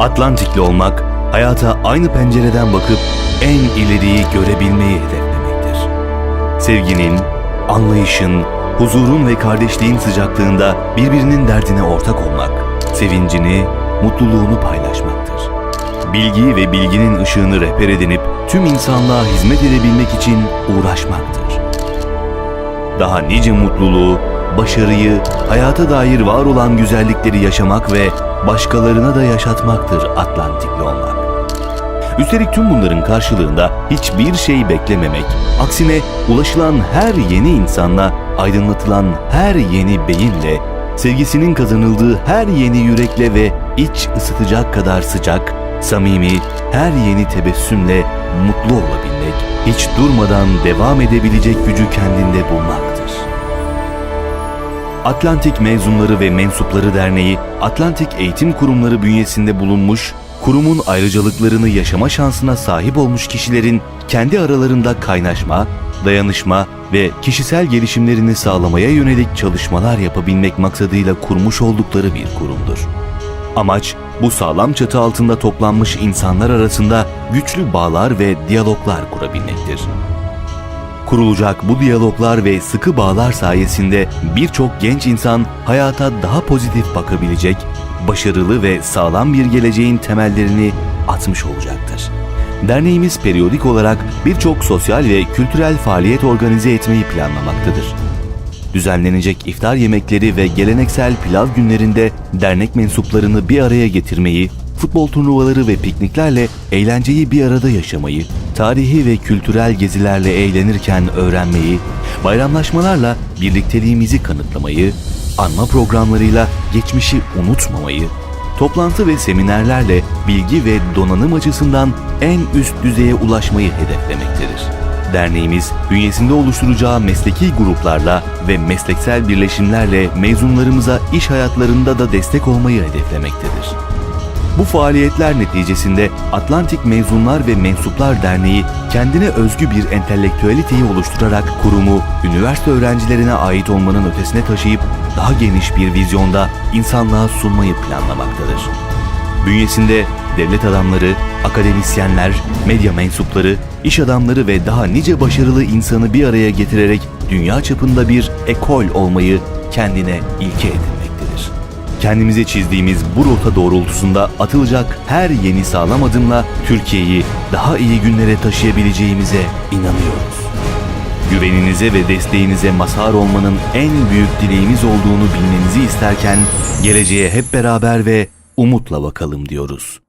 Atlantikli olmak, hayata aynı pencereden bakıp en ileriyi görebilmeyi hedeflemektir. Sevginin, anlayışın, huzurun ve kardeşliğin sıcaklığında birbirinin derdine ortak olmak, sevincini, mutluluğunu paylaşmaktır. Bilgi ve bilginin ışığını rehber edinip tüm insanlığa hizmet edebilmek için uğraşmaktır. Daha nice mutluluğu, başarıyı, hayata dair var olan güzellikleri yaşamak ve başkalarına da yaşatmaktır Atlantikli olmak. Üstelik tüm bunların karşılığında hiçbir şey beklememek, aksine ulaşılan her yeni insanla, aydınlatılan her yeni beyinle, sevgisinin kazanıldığı her yeni yürekle ve iç ısıtacak kadar sıcak, samimi, her yeni tebessümle mutlu olabilmek, hiç durmadan devam edebilecek gücü kendinde bulmaktır. Atlantik Mezunları ve Mensupları Derneği, Atlantik Eğitim Kurumları bünyesinde bulunmuş, kurumun ayrıcalıklarını yaşama şansına sahip olmuş kişilerin kendi aralarında kaynaşma, dayanışma ve kişisel gelişimlerini sağlamaya yönelik çalışmalar yapabilmek maksadıyla kurmuş oldukları bir kurumdur. Amaç bu sağlam çatı altında toplanmış insanlar arasında güçlü bağlar ve diyaloglar kurabilmektir. Kurulacak bu diyaloglar ve sıkı bağlar sayesinde birçok genç insan hayata daha pozitif bakabilecek, başarılı ve sağlam bir geleceğin temellerini atmış olacaktır. Derneğimiz periyodik olarak birçok sosyal ve kültürel faaliyet organize etmeyi planlamaktadır. Düzenlenecek iftar yemekleri ve geleneksel pilav günlerinde dernek mensuplarını bir araya getirmeyi, futbol turnuvaları ve pikniklerle eğlenceyi bir arada yaşamayı, tarihi ve kültürel gezilerle eğlenirken öğrenmeyi, bayramlaşmalarla birlikteliğimizi kanıtlamayı, anma programlarıyla geçmişi unutmamayı, toplantı ve seminerlerle bilgi ve donanım açısından en üst düzeye ulaşmayı hedeflemektedir. Derneğimiz bünyesinde oluşturacağı mesleki gruplarla ve mesleksel birleşimlerle mezunlarımıza iş hayatlarında da destek olmayı hedeflemektedir. Bu faaliyetler neticesinde Atlantik Mezunlar ve Mensuplar Derneği kendine özgü bir entelektüeliteyi oluşturarak kurumu üniversite öğrencilerine ait olmanın ötesine taşıyıp daha geniş bir vizyonda insanlığa sunmayı planlamaktadır. Bünyesinde devlet adamları, akademisyenler, medya mensupları, iş adamları ve daha nice başarılı insanı bir araya getirerek dünya çapında bir ekol olmayı kendine ilke edinmektedir. Kendimize çizdiğimiz bu rota doğrultusunda atılacak her yeni sağlam adımla Türkiye'yi daha iyi günlere taşıyabileceğimize inanıyoruz. Güveninize ve desteğinize mazhar olmanın en büyük dileğimiz olduğunu bilmenizi isterken geleceğe hep beraber ve umutla bakalım diyoruz.